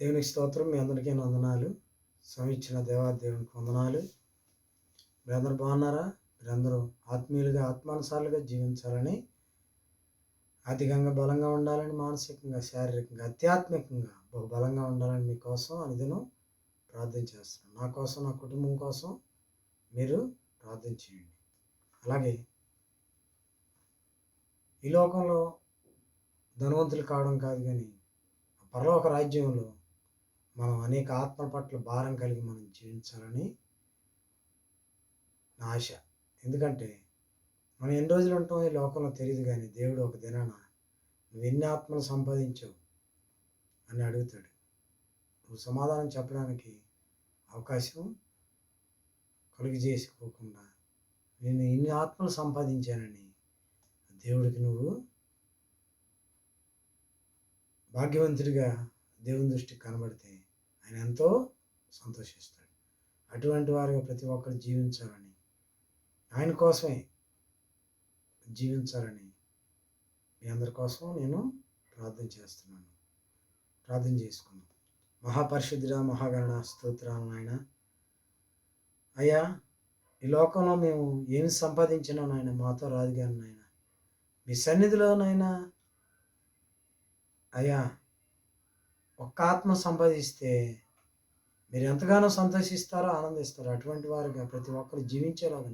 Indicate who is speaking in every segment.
Speaker 1: దేవునికి స్తోత్రం. మీ అందరికీ వందనాలు. స్వామిచ్చిన దేవాదేవునికి వందనాలు. మీరందరూ బాగున్నారా? మీరందరూ ఆత్మీయులుగా ఆత్మానుసారులుగా జీవించాలని అధికంగా బలంగా ఉండాలని మానసికంగా శారీరకంగా ఆధ్యాత్మికంగా బహు బలంగా ఉండాలని మీకోసం అనుదినం ప్రార్థన చేస్తున్నాను నా కోసం నా కుటుంబం కోసం మీరు ప్రార్థన చేయండి. అలాగే ఈ లోకంలో ధనవంతులు కావడం కాదు కానీ పరలోక రాజ్యంలో మనం అనేక ఆత్మల పట్ల భారం కలిగి మనం జీవించాలని నా ఆశ. ఎందుకంటే మనం ఎన్ని రోజులు ఉంటాం ఈ లోకంలో తెలియదు కానీ దేవుడు ఒక దినాన నువ్వు ఎన్ని ఆత్మలు సంపాదించావు అని అడుగుతాడు. నువ్వు సమాధానం చెప్పడానికి అవకాశం కలుగు చేసుకోకుండా నేను ఎన్ని ఆత్మలు సంపాదించానని దేవుడికి నువ్వు భాగ్యవంతుడిగా దేవుని దృష్టికి కనబడితే ఆయన ఎంతో సంతోషిస్తాడు. అటువంటి వారిగా ప్రతి ఒక్కరు జీవించాలని ఆయన కోసమే జీవించాలని మీ అందరి కోసం నేను ప్రార్థన చేస్తున్నాను. ప్రార్థన చేసుకున్నాను మహాపరిశుద్ధుడ మహాగణ స్తోత్రాలు ఆయన అయ్యా ఈ లోకంలో మేము ఏమి సంపాదించినా నాయన మాతో రాదు కానీ నాయన. మీ సన్నిధిలోనైనా అయ్యా ఒక్క ఆత్మ సంపాదిస్తే మీరు ఎంతగానో సంతోషిస్తారో ఆనందిస్తారో. అటువంటి వారుగా ప్రతి ఒక్కరు జీవించేలాగా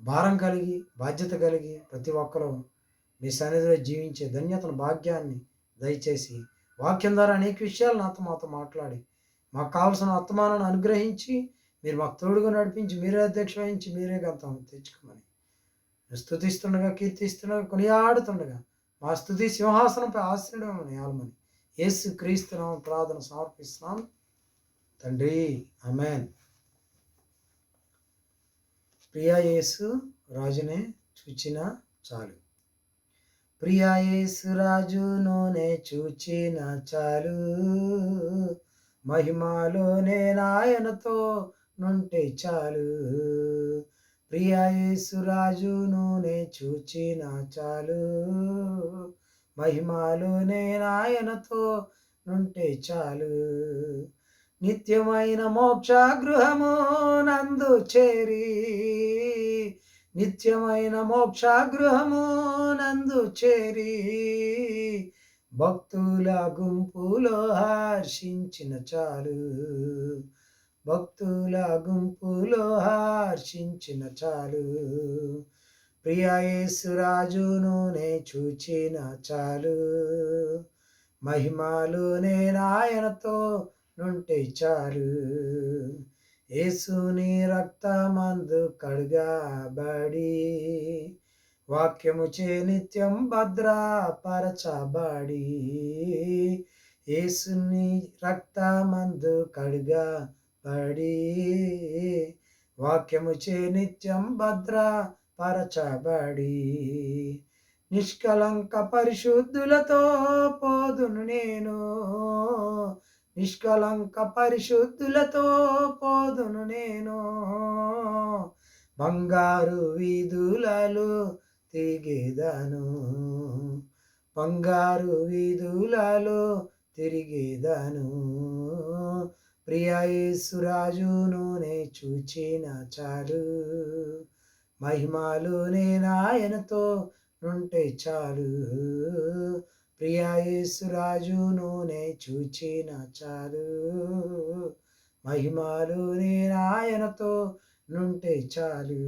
Speaker 1: భారం కలిగి బాధ్యత కలిగి ప్రతి ఒక్కరూ మీ సన్నిధిలో జీవించే ధన్యతను భాగ్యాన్ని దయచేసి వాక్యం ద్వారా అనేక విషయాలు నాతో మాతో మాట్లాడి మాకు కావలసిన అత్తమానాన్ని అనుగ్రహించి మీరు మాకు తోడుగా నడిపించి మీరే అధ్యక్ష వహించి మీరే గంతం తెచ్చుకోమని. స్థుతిస్తుండగా కీర్తిస్తుండగా కొనియాడుతుండగా మా స్థుతి సింహాసనంపై ఆశ్రయమని ఆలమని యేసు క్రీస్తునామ ప్రార్థన సమర్పిస్తున్నాం. తండ్రి అమెన్ ప్రియా యేసు రాజునే చూచిన చాలు. ప్రియా యేసు రాజునోనే చూచిన చాలు. మహిమాలోనే నాయనతో నుంటే చాలు. ప్రియా యేసు రాజునోనే చూచిన చాలు. మహిమాలు నేనాయనతో నుంటే చాలు. నిత్యమైన మోక్ష గృహము నందు చేరి నిత్యమైన మోక్ష గృహము నందు చేరి భక్తుల గుంపులో హర్షించిన చాలు. భక్తుల గుంపులో హర్షించిన చాలు. ప్రియేసురాజును నే చూచిన చాలు. మహిమాలోనే నాయనతో నుంటే చాలు. యేసుని రక్తమందు కడుగబడి వాక్యము చే నిత్యం భద్రపరచబడి యేసుని రక్తమందు కడుగబడి వాక్యము చే నిత్యం భద్ర పరచబడి నిష్కలంక పరిశుద్ధులతో పోదును నేను. నిష్కలంక పరిశుద్ధులతో పోదును నేను. బంగారు వీధులలు తిరిగేదను. బంగారు వీధులలో తిరిగేదను. ప్రియాయేసురాజును నే చూచిన చాలు. మహిమాలు నేనాయనతో నుంటే చాలు. ప్రియాయేసురాజును నే చూచిన చాలు. మహిమాలు నేనాయనతో నుంటే చాలు.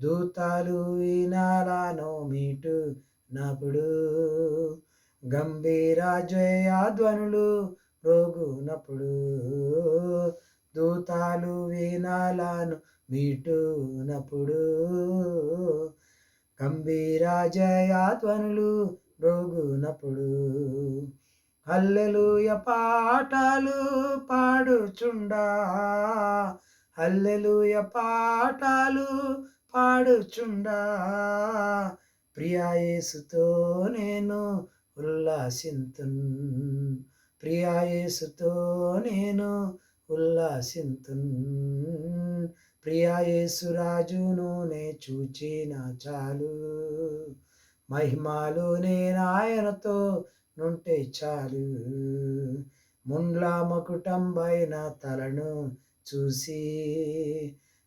Speaker 1: దూతాలు వినాలానో మీటు నప్పుడు గంభీర జయాధ్వనులు రోగునప్పుడు దూతాలు వినాలను మీటూనప్పుడు గంభీరాజయాధ్వనులు రోగునప్పుడు హల్లెలూయ పాటలు పాడుచుండా. హల్లెలూయ పాటలు పాడుచుండా. ప్రియాయేసుతో నేను ఉల్లాసింతున్. ప్రియాయేసుతో నేను ఉల్లాసింతున్. ప్రియాయేసురాజును నే చూచిన చాలు. మహిమాలు నేనాయనతో నుంటే చాలు. ముండ్లా మకుటంబైన తలను చూసి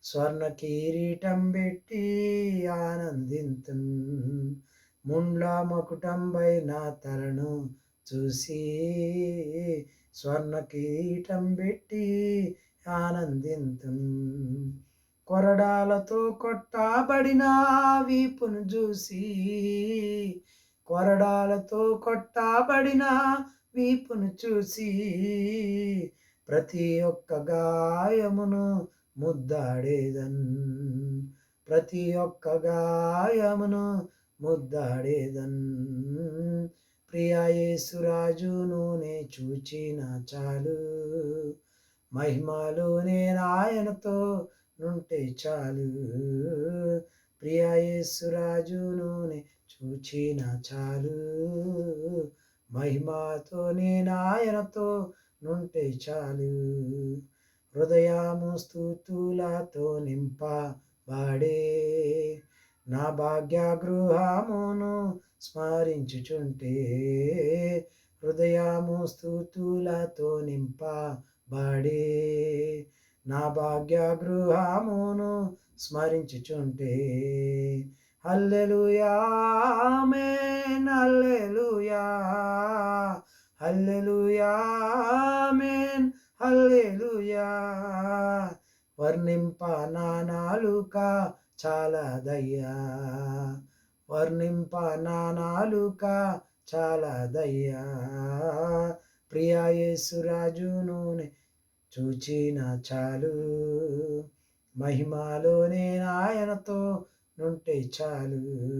Speaker 1: స్వర్ణ కిరీటం పెట్టి ఆనందింతు ముండ్ల మకుటంబైన తలను చూసి స్వర్ణ కిరీటం పెట్టి ఆనందింతు కొరడాలతో కొట్టబడిన వీపును చూసి కొరడాలతో కొట్టబడిన వీపును చూసి ప్రతి ఒక్క గాయమును ముద్దాడేదన్ ప్రతి ఒక్క గాయమును ముద్దాడేదన్. ప్రియా యేసురాజును చూచిన చాలు. మహిమలోనే నాయనతో నుంటే చాలు. ప్రియా నూనె చూచిన చాలు. మహిమతో నాయనతో నుంటే చాలు. హృదయము స్థుతులతో నింపబడే నా భాగ్య గృహమును స్మరించుచుంటే హృదయము స్థుతులతో నింపబడే నా భాగ్య గృహమును స్మరించుచుంటే. హల్లెలూయా ఆమేన్ హల్లెలుయా హల్లెలుయా ఆమేన్ హల్లెలూయా. వర్ణింప నా నాలుక చాలదయ్యా వర్ణింప నా నాలుక చాలదయ్యా. ప్రియా యేసురాజును చూచిన చాలు. మహిమలోనే నాయనతో నుంటే చాలు.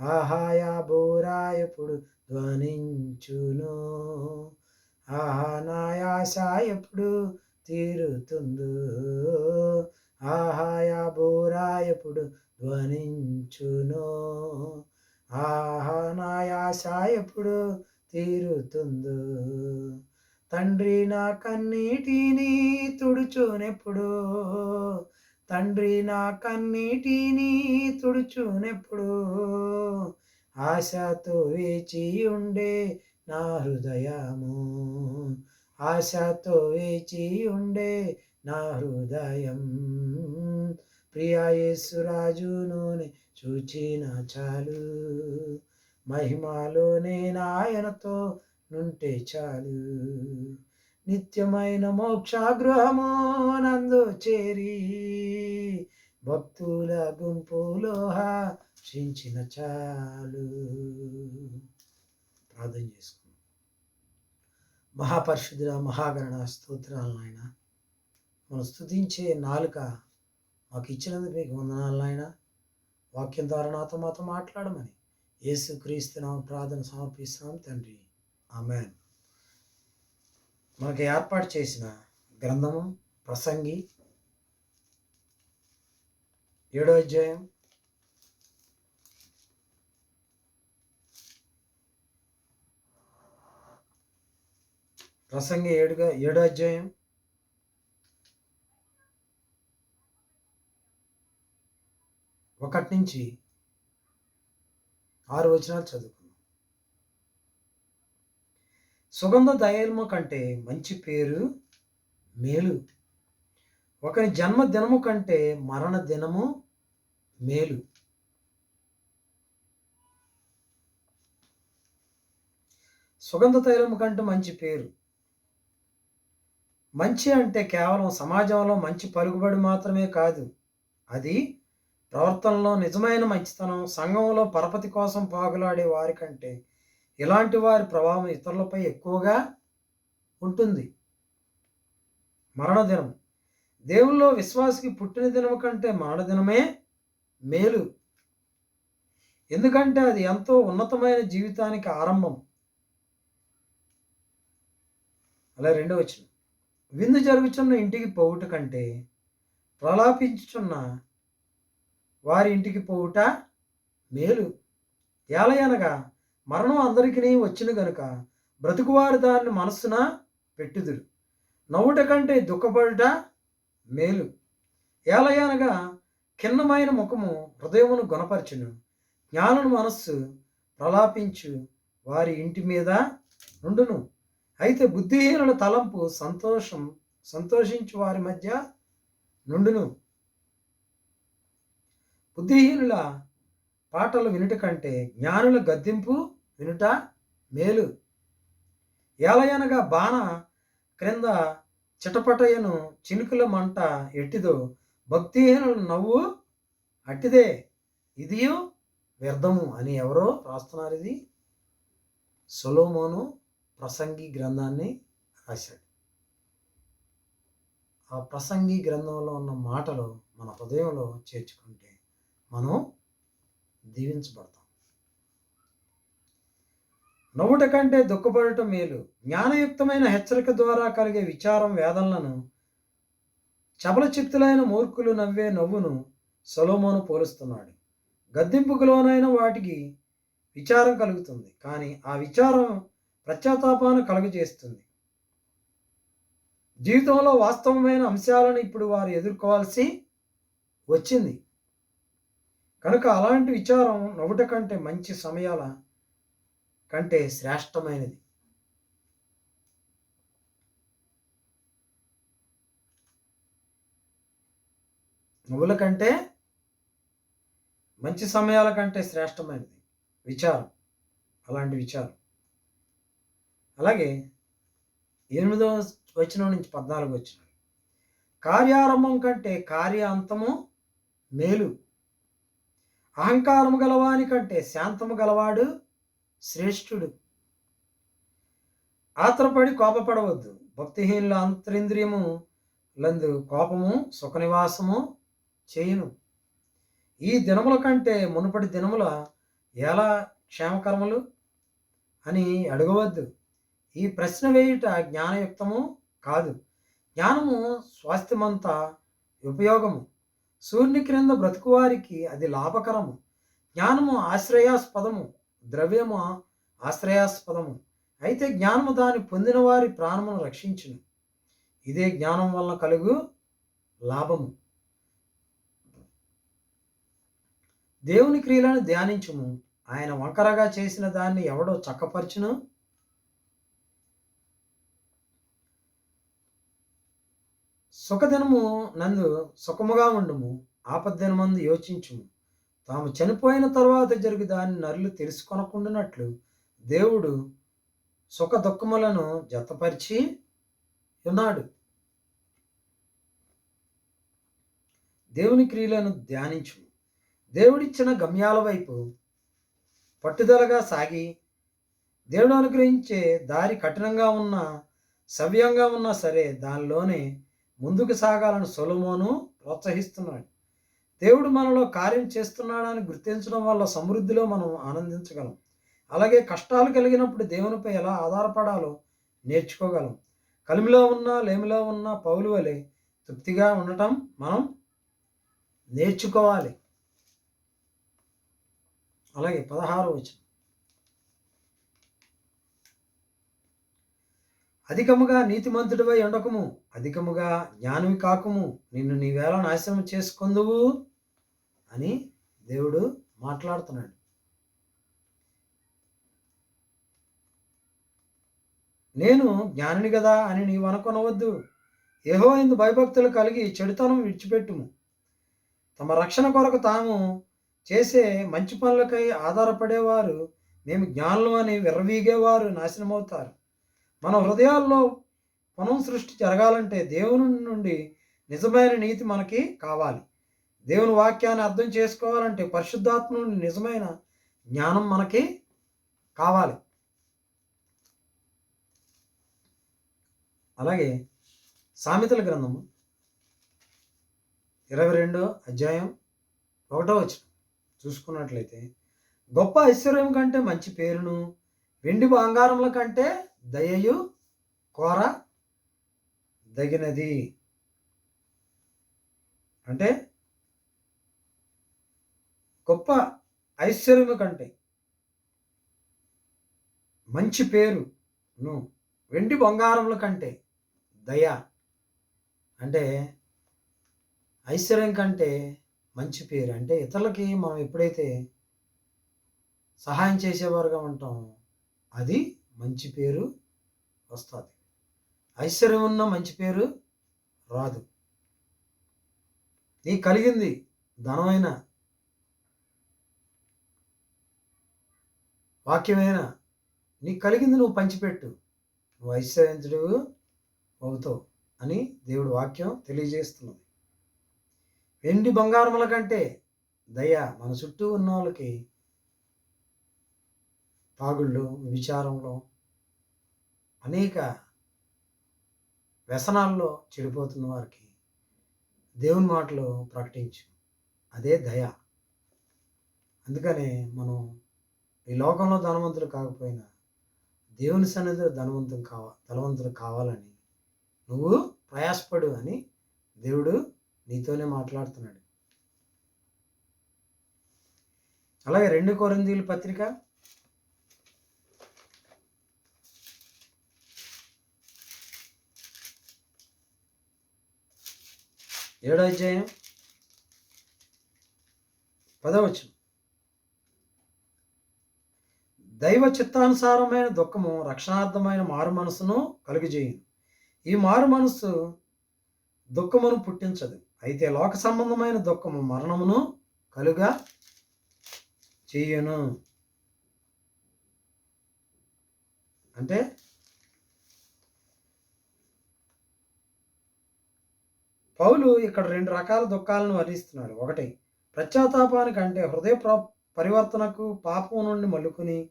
Speaker 1: ఆహాయా బోరా ఎప్పుడు ధ్వనించును? ఆహా నాయాస ఎప్పుడు తీరుతుందో? ఆహాయా బోరా ఎప్పుడు ధ్వనించును? ఆహా నాయాస ఎప్పుడు తీరుతుందో? తండ్రి నా కన్నీటిని తుడుచునెప్పుడు. తండ్రి నా కన్నీటిని తుడుచునెప్పుడు. ఆశతో వేచి ఉండే నా హృదయము. ఆశతో వేచి ఉండే నా హృదయం. ప్రియా యేసురాజును చూచిన చాలు. మహిమలోనే నాయనతో నుంటే చాలు. నిత్యమైన మోక్షాగృహము నందు చేరి భక్తుల గుంపులో చించిన చాలు. ప్రార్థన చేసుకున్నాం మహాపరిశుద్ధుల మహాగరణ స్తోత్రాలు నాయన. మనం స్తుతించే నాలుక మాకు ఇచ్చినందుకు మీకు వందనాలు నాయన. వాక్యం ద్వారా నాతో మాతో మాట్లాడమని. యేసు క్రీస్తునాం ప్రార్థన సమర్పిస్తున్నాం తండ్రి. ఆమెన్. మనకి ఏర్పాటు చేసిన గ్రంథము ప్రసంగి ఏడో అధ్యాయం. ప్రసంగి ఏడుగా ఏడో అధ్యాయం. ఒకటి నుంచి ఆరు వచనాలు చదువు సుగంధ దయల్మ కంటే మంచి పేరు మేలు. ఒకరి జన్మదినము కంటే మరణ దినము మేలు. సుగంధ తైలము కంటే మంచి పేరు. మంచి అంటే కేవలం సమాజంలో మంచి పలుకుబడి మాత్రమే కాదు అది ప్రవర్తనలో నిజమైన మంచితనం సంఘంలో పరపతి కోసం పాగులాడే వారికంటే ఇలాంటి వారి ప్రభావం ఇతరులపై ఎక్కువగా ఉంటుంది. మరణదినం. దేవుల్లో విశ్వాసికి పుట్టిన దినం కంటే మరణదినమే మేలు. ఎందుకంటే అది ఎంతో ఉన్నతమైన జీవితానికి ఆరంభం. అలా రెండో వచ్చిన విందు జరుగుచున్న ఇంటికి పోవుట కంటే ప్రలాపించుచున్న వారి ఇంటికి పోవుట మేలు. ఏలయనగా మరణం అందరికీ వచ్చిన గనుక బ్రతుకువారు దాన్ని మనస్సున పెట్టుదురు. నవ్వుట కంటే దుఃఖపడుట మేలు. ఏలయనగా ఖిన్నమైన ముఖము హృదయమును గుణపరచును. జ్ఞానుని మనస్సు ప్రలాపించు వారి ఇంటి మీద నుండును. అయితే బుద్ధిహీనుల తలంపు సంతోషం సంతోషించు వారి మధ్య నుండును. బుద్ధిహీనుల పాటలు వినుట కంటే జ్ఞానుల గద్దింపు వినుట మేలు. ఏలయనగా బాణ క్రింద చిటపటయను చినుకుల మంట ఎట్టిదో భక్తిహీనుల నవ్వు అట్టిదే. ఇదియో వ్యర్థము అని ఎవరో రాస్తున్నారు ఇది? సొలోమోను ప్రసంగి గ్రంథాన్ని రాశాడు. ఆ ప్రసంగి గ్రంథంలో ఉన్న మాటలు మన హృదయంలో చేర్చుకుంటే మనం దీవించబడతాం. నవ్వుట కంటే దుఃఖపడటం మేలు. జ్ఞానయుక్తమైన హెచ్చరిక ద్వారా కలిగే విచారం వేదనలను చపల చిత్తులైన మూర్ఖులు నవ్వే నవ్వును సొలోమోను పోలుస్తున్నాడు. గద్దెంపుకు లోనైన వాటికి విచారం కలుగుతుంది కానీ ఆ విచారం ప్రత్యాతాపాన్ని కలుగజేస్తుంది. జీవితంలో వాస్తవమైన అంశాలను ఇప్పుడు వారు ఎదుర్కోవాల్సి వచ్చింది. కనుక అలాంటి విచారం నవ్వుట కంటే మంచి సమయాల కంటే శ్రేష్టమైనది. నువ్వుల కంటే మంచి సమయాల కంటే శ్రేష్టమైనది. విచారం. అలాంటి విచారం. అలాగే ఎనిమిదవ వచనం నుంచి పద్నాలుగు వచ్చిన కార్యారంభం కంటే కార్యాంతము మేలు. అహంకారము గలవాని కంటే శాంతము గలవాడు శ్రేష్ఠుడు. ఆత్రపడి కోపపడవద్దు. భక్తిహీనుల అంతరింద్రియము లందు కోపము సుఖనివాసము చేయును. ఈ దినముల కంటే మునుపటి దినముల ఎలా క్షేమకర్మలు అని అడగవద్దు. ఈ ప్రశ్న వేయుట జ్ఞానయుక్తము కాదు. జ్ఞానము స్వాస్థ్యమంత ఉపయోగము. సూర్యుని క్రింద బ్రతుకువారికి అది లాభకరము. జ్ఞానము ఆశ్రయాస్పదము. ద్రవ్యము ఆశ్రయాస్పదము. అయితే జ్ఞానము దాన్ని పొందిన వారి ప్రాణమును రక్షించును. ఇదే జ్ఞానం వల్ల కలుగు లాభము. దేవుని క్రియలను ధ్యానించుము. ఆయన వంకరగా చేసిన దాన్ని ఎవడో చక్కపరచును? సుఖదినము నందు సుఖముగా ఉండుము. ఆపద్దినమందు యోచించుము. తాము చనిపోయిన తర్వాత జరుగు దాన్ని నరులు తెలుసుకొనకుండానట్లు దేవుడు సుఖ దుఃఖములను జతపరిచి ఉన్నాడు. దేవుని క్రియలను ధ్యానించు. దేవుడిచ్చిన గమ్యాల వైపు పట్టుదలగా సాగి దేవుడు అనుగ్రహించే దారి కఠినంగా ఉన్న సవ్యంగా ఉన్నా సరే దానిలోనే ముందుకు సాగాలని సొలమోను ప్రోత్సహిస్తున్నాడు. దేవుడు మనలో కార్యం చేస్తున్నాడని గుర్తించడం వల్ల సమృద్ధిలో మనం ఆనందించగలం. అలాగే కష్టాలు కలిగినప్పుడు దేవునిపై ఎలా ఆధారపడాలో నేర్చుకోగలం. కలిమిలో ఉన్నా లేమిలో ఉన్న పౌలు వలె తృప్తిగా ఉండటం మనం నేర్చుకోవాలి. అలాగే పదహారు వచనం. అధికముగా నీతిమంతుడివై ఉండకము అధికముగా జ్ఞానవి కాకుము నిన్ను నీవేళ నాశనం చేసుకుందువు. అని దేవుడు మాట్లాడుతున్నాడు. నేను జ్ఞానిని కదా అని నీవు అనుకొనవద్దు. ఏహో ఇందు భయభక్తులు కలిగి చెడుతనం విడిచిపెట్టుము. తమ రక్షణ కొరకు తాము చేసే మంచి పనులకై ఆధారపడేవారు మేము జ్ఞానులు అని విర్రవీగేవారు నాశనమవుతారు. మన హృదయాల్లో పునః సృష్టి జరగాలంటే దేవుని నుండి నిజమైన నీతి మనకి కావాలి. దేవుని వాక్యాన్ని అర్థం చేసుకోవాలంటే పరిశుద్ధాత్మ నిజమైన జ్ఞానం మనకి కావాలి. అలాగే సామెతల గ్రంథము ఇరవై రెండో అధ్యాయం ఒకటో వచ్చిన చూసుకున్నట్లయితే గొప్ప ఐశ్వర్యం కంటే మంచి పేరును వెండి బంగారముల కంటే దయయు కోర దగినది అంటే గొప్ప ఐశ్వర్యము కంటే మంచి పేరును వెండి బంగారముల కంటే దయ అంటే ఐశ్వర్యం కంటే మంచి పేరు. అంటే ఇతరులకి మనం ఎప్పుడైతే సహాయం చేసేవారుగా ఉంటామో అది మంచి పేరు వస్తుంది. ఐశ్వర్యం ఉన్న మంచి పేరు రాదు. నీ కలిగింది ధనమైన వాక్యమైన? నీకు కలిగింది నువ్వు పంచిపెట్టు. నువ్వు ఐశ్వర్యంతుడు అవుతావు అని దేవుడు వాక్యం తెలియజేస్తున్నది. వెండి బంగారముల కంటే దయ మన చుట్టూ ఉన్న వాళ్ళకి తాగుళ్ళు విచారంలో అనేక వ్యసనాల్లో చెడిపోతున్న వారికి దేవుని మాటలు ప్రకటించు. అదే దయ. అందుకనే మనం ఈ లోకంలో ధనవంతులు కాకపోయినా దేవుని సన్నిధిలో ధనవంతులు కావ ధనవంతులు కావాలని నువ్వు ప్రయాసపడు అని దేవుడు నీతోనే మాట్లాడుతున్నాడు. అలాగే రెండు కొరందీలు పత్రిక ఏడో అధ్యాయం పదవచ్చు దైవ చిత్తానుసారమైన దుఃఖము రక్షణార్థమైన మారు మనసును కలుగజేయను. ఈ మారు మనస్సు దుఃఖమును పుట్టించదు. అయితే లోక సంబంధమైన దుఃఖము మరణమును కలుగా చేయను. అంటే పౌలు ఇక్కడ రెండు రకాల దుఃఖాలను వర్ణిస్తున్నాడు. ఒకటి పశ్చాత్తాపానికి అంటే హృదయ ప్ర పరివర్తనకు పాపం నుండి మల్లుకుని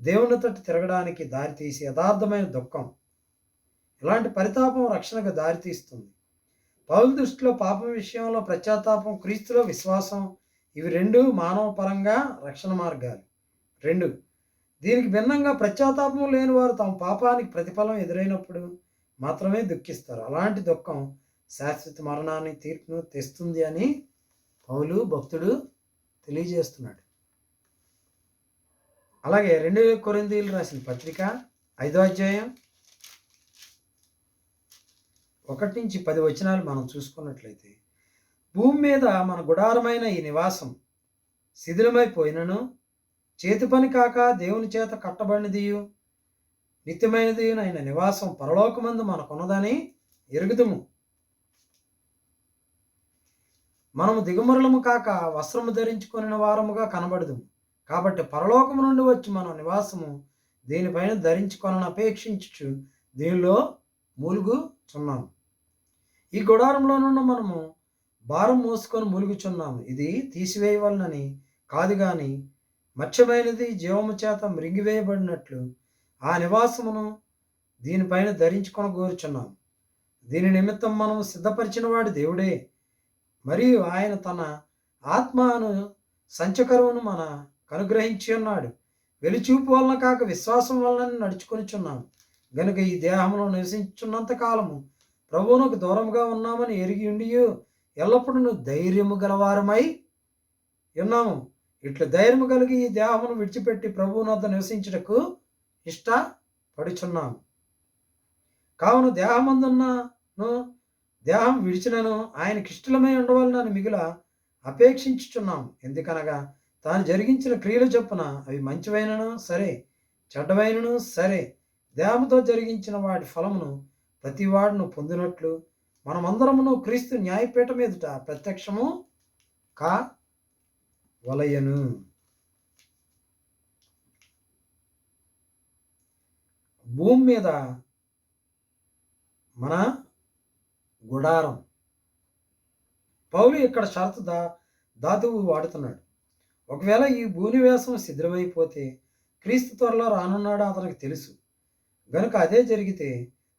Speaker 1: దేవుని తట్టు తిరగడానికి దారితీసి యథార్థమైన దుఃఖం ఇలాంటి పరితాపం రక్షణకు దారితీస్తుంది పౌలు దృష్టిలో పాపం విషయంలో పశ్చాత్తాపం క్రీస్తులో విశ్వాసం ఇవి రెండు మానవ పరంగా రక్షణ మార్గాలు. రెండు దీనికి భిన్నంగా ప్రత్యాతాపం లేని వారు తమ పాపానికి ప్రతిఫలం ఎదురైనప్పుడు మాత్రమే దుఃఖిస్తారు. అలాంటి దుఃఖం శాశ్వత మరణాన్ని తీర్పును తెస్తుంది అని పౌలు భక్తుడు తెలియజేస్తున్నాడు. అలాగే రెండు కొరిందీలు రాసిన పత్రిక ఐదో అధ్యాయం ఒకటి నుంచి పది వచనాలు మనం చూసుకున్నట్లయితే భూమి మీద మన గుడారమైన ఈ నివాసం శిథిలమైపోయినను చేతి పని కాక దేవుని చేత కట్టబడినదియు నిత్యమైనది అయిన నివాసం పరలోకమందు మనకున్నదని ఎరుగుదుము. మనము దిగుమరులము కాక వస్త్రము ధరించుకొనిన వారముగా కనబడదుము. కాబట్టి పరలోకము నుండి వచ్చి మన నివాసము దీనిపైన ధరించుకొనని అపేక్షించుచు దీనిలో మూలుగుచున్నాము. ఈ గుడారంలో నుండి మనము భారం మోసుకొని మూలుగుచున్నాము. ఇది తీసివేయవలనని కాదు కానీ మత్స్యమైనది జీవము చేత మృంగివేయబడినట్లు ఆ నివాసమును దీనిపైన ధరించుకొని కోరుచున్నాము దీని నిమిత్తం మనం సిద్ధపరిచిన వాడు దేవుడే. మరియు ఆయన తన ఆత్మను సంచకరువును మన కనుగ్రహించి ఉన్నాడు. వెలిచూపు వలన కాక విశ్వాసం వలన నడుచుకొనిచున్నాం గనుక ఈ దేహంలో నివసించున్నంత కాలము ప్రభువునకు దూరంగా ఉన్నామని ఎరిగి ఉండి ఎల్లప్పుడూ ధైర్యము గలవారమై ఉన్నాము ఇట్లు ధైర్యము కలిగి ఈ దేహమును విడిచిపెట్టి ప్రభువునొద్ద నివసించుటకు ఇష్టపడుచున్నాము కావున దేహమందున్నను దేహం విడిచినను ఆయనకిష్టలమై ఉండవాలని మిగిల అపేక్షించుచున్నాం. ఎందుకనగా తాను జరిగించిన క్రియలు చొప్పున అవి మంచివైనను సరే చెడ్డవైనను సరే దేవతో జరిగించిన వాటి ఫలమును ప్రతివాడును పొందినట్లు మనమందరమును క్రీస్తు న్యాయపీఠం మీదుట ప్రత్యక్షము కా వలయను. భూమి మీద మన గుడారం. పౌలు ఇక్కడ షరతు దా ధాతువు వాడుతున్నాడు. ఒకవేళ ఈ భూనివేశం శిథిలమైపోతే క్రీస్తు త్వరలో రానున్నాడు అతనికి తెలుసు. గనుక అదే జరిగితే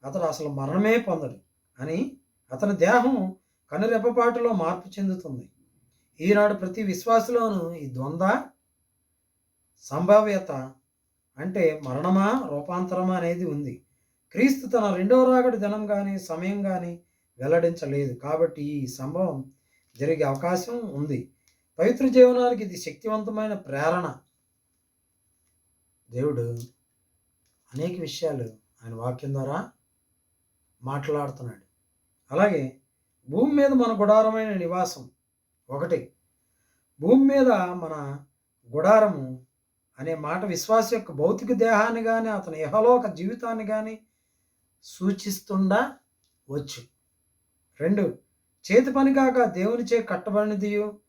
Speaker 1: అతడు అసలు మరణమే పొందడు అని అతని దేహం కనురెప్పపాటులో మార్పు చెందుతుంది. ఈనాడు ప్రతి విశ్వాసలోనూ ఈ ద్వంద్వ సంభావ్యత అంటే మరణమా రూపాంతరమా అనేది ఉంది. క్రీస్తు తన రెండవ రాగడి దినం కానీ సమయం కానీ వెల్లడించలేదు. కాబట్టి ఈ సంభవం జరిగే అవకాశం ఉంది. పవిత్ర జీవనానికి ఇది శక్తివంతమైన ప్రేరణ. దేవుడు అనేక విషయాలు ఆయన వాక్యం ద్వారా మాట్లాడుతున్నాడు. అలాగే భూమి మీద మన గుడారమైన నివాసం ఒకటి. భూమి మీద మన గుడారము అనే మాట విశ్వాస యొక్క భౌతిక దేహాన్ని కానీ అతని యహలోక జీవితాన్ని కానీ సూచిస్తుండా వచ్చు. రెండు. చేతి పని కాక దేవునిచే కట్టబడినదియో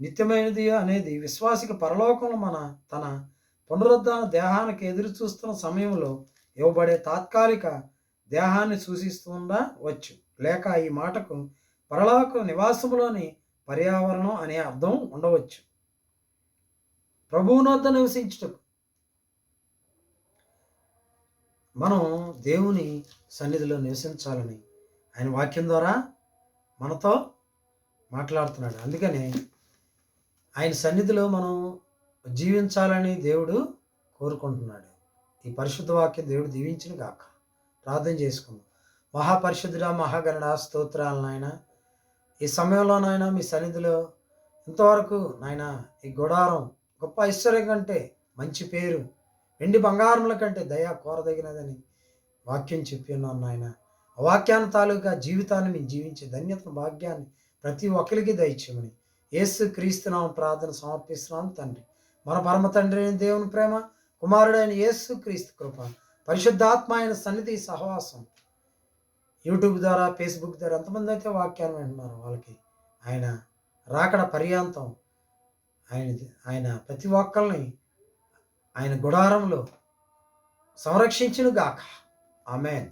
Speaker 1: నిత్యమైనది అనేది విశ్వాసికి పరలోకంలో మన తన పునరుద్ధరణ దేహానికి ఎదురు చూస్తున్న సమయంలో ఇవ్వబడే తాత్కాలిక దేహాన్ని సూచిస్తుండా వచ్చు. లేక ఈ మాటకు పరలోక నివాసములోని పర్యావరణం అనే అర్థం ఉండవచ్చు. ప్రభువునొద్ద నివసించుటకు మనం దేవుని సన్నిధిలో నివసించాలని ఆయన వాక్యం ద్వారా మనతో మాట్లాడుతున్నాడు. అందుకని ఆయన సన్నిధిలో మనం జీవించాలని దేవుడు కోరుకుంటున్నాడు. ఈ పరిశుద్ధ వాక్యం దేవుడు దీవించిన గాక. ప్రార్థన చేసుకుందాం. మహాపరిశుద్ధుడ మహాగణడ స్తోత్రాలు నాయన. ఈ సమయంలో నాయన మీ సన్నిధిలో ఇంతవరకు నాయన ఈ గుడారం గొప్ప ఐశ్వర్యం కంటే మంచి పేరు వెండి బంగారముల కంటే దయా కోరదగినదని వాక్యం చెప్పి ఉన్నాను నాయన. వాక్యాన్ని తాలూకా జీవితాన్ని మేము జీవించే ధన్యత భాగ్యాన్ని ప్రతి ఒక్కరికి దయచేయమని యేసు క్రీస్తునామ ప్రార్థన సమర్పిస్తున్నాం తండ్రి. మన పరమ తండ్రి అయిన దేవుని ప్రేమ కుమారుడైన యేసు క్రీస్తు కృప పరిశుద్ధాత్మ అయిన సన్నిధి సహవాసం. యూట్యూబ్ ద్వారా ఫేస్బుక్ ద్వారా ఎంతమంది అయితే వాక్యాలు వింటున్నారు వాళ్ళకి ఆయన రాకడ పర్యాంతం ఆయన ఆయన ప్రతి ఒక్కరిని ఆయన గుడారంలో సంరక్షించును గాక ఆమెన్.